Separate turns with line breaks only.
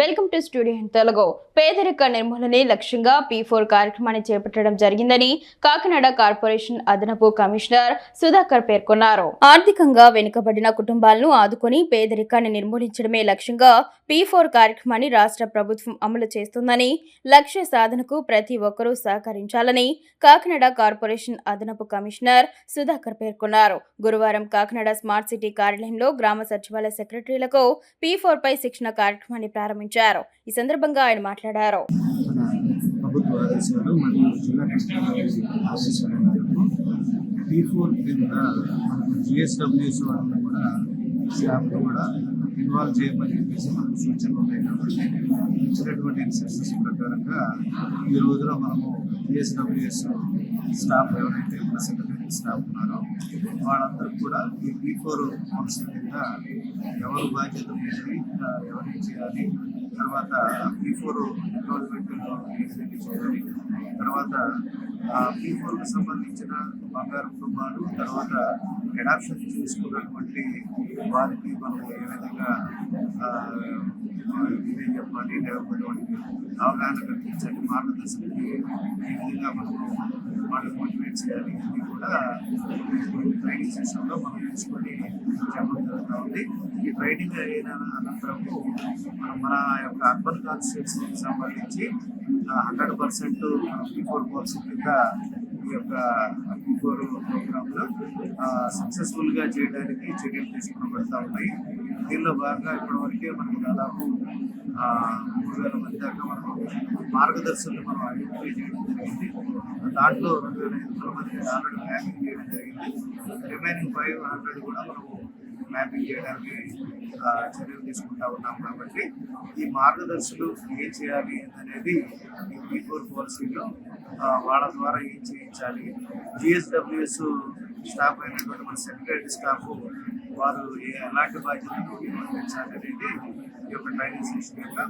Welcome to studio Telugu. పేదరిక నిర్మూలనే లక్ష్యంగా P four కార్యక్రమాన్ని చేపట్టడం జరిగిందని కాకినాడ కార్పొరేషన్ అదనపు కమిషనర్ సుధాకర్ పేర్కొన్నారు. ఆర్థికంగా వెనుకబడిన కుటుంబాలను ఆదుకొని పేదరికాన్ని నిర్మూలించడమే లక్ష్యంగా పీ ఫోర్ కార్యక్రమాన్ని రాష్ట్ర ప్రభుత్వం అమలు చేస్తుందని లక్ష్య సాధనకు ప్రతి ఒక్కరూ సహకరించాలని కాకినాడ కార్పొరేషన్ అదనపు కమిషనర్ సుధాకర్ పేర్కొన్నారు. గురువారం కాకినాడ స్మార్ట్ సిటీ కార్యాలయంలో గ్రామ సచివాలయ సెక్రటరీలకు పీ ఫోర్ పై శిక్షణ కార్యక్రమాన్ని ప్రారంభించారు. ఈ సందర్భంగా ఆయన మాట్లాడారు.
ప్రభుత్వ ఆదేశాలు మరియు జిల్లా కలెక్టర్ ఆదేశాల మేరకు టీ ఫోర్ కింద వాళ్ళని కూడా స్టాఫ్ కూడా ఇన్వాల్వ్ చేయమని చెప్పేసి మనకు సూచనలు ఉన్నాయి కాబట్టి ఇచ్చినటువంటి ఇన్స్ట్రక్షన్స్ ప్రకారంగా ఈ రోజులో మనము జిఎస్డబ్ల్యూఎస్ స్టాఫ్ ఎవరైతే మన సెక్రటరీ స్టాఫ్ ఉన్నారో? వాళ్ళందరూ కూడా ఈ బీ ఫోర్ కౌన్సిల్ కింద ఎవరు బాధ్యత ఉంది ఎవరికి చేయాలి? తర్వాత బీ ఫోర్ ఎన్రోల్మెంట్లో ఏ చేయాలి తర్వాత బీ ఫోర్కు సంబంధించిన బంగారు కుటుంబాలు తర్వాత అడాప్షన్ చేసుకున్నటువంటి వారికి మనం ఏ విధంగా ఆ, చెప్పాలి లేకపోతే అవగాహన కల్పించాలి మార్గదర్శనం ఏ విధంగా మనం వాళ్ళని మోటివేట్ చేయాలి. ఇది కూడా ట్రైనింగ్ సెషన్లో మనం నేర్చుకొని చెప్పడం జరుగుతూ ఉంది ఈ ట్రైనింగ్ అయిన అనంతరము మనం మన యొక్క అర్బన్ కాన్స్టిట్యూన్సీకి సంబంధించి హండ్రెడ్ పర్సెంట్ బిఫోర్ కోర్స్ కింద ఈ యొక్క బిఫోర్ ప్రోగ్రాంలో సక్సెస్ఫుల్గా చేయడానికి చర్యలు తీసుకోబడతా ఉన్నాయి. దీనిలో భాగంగా ఇప్పటివరకే మనకి దాదాపు మూడు వేల మంది దాకా మనం మార్గదర్శకులు మనం ఐడెంటిఫై చేయడం జరిగింది. దాంట్లో రెండు వేల ఐదు వందల మంది ఆల్రెడీ మ్యాపింగ్ చేయడం జరిగింది. రిమైనింగ్ ఫైవ్ హండ్రెడ్ కూడా మనం మ్యాపింగ్ చేయడానికి చర్యలు తీసుకుంటా ఉన్నాం కాబట్టి ఈ మార్గదర్శులు ఏం చేయాలి అనేది ఈ పీ ఫోర్ పాలసీలో వాళ్ళ ద్వారా ఏం చేయించాలి? జిఎస్డబ్ల్యూఎస్ స్టాఫ్ అయినటువంటి మన సెక్రటరీ స్టాఫ్ వారు ఏ ఎలాంటి బాధ్యతలు నిర్వహించాలి అనేది ఈ యొక్క ట్రైనింగ్ సెషన్ యొక్క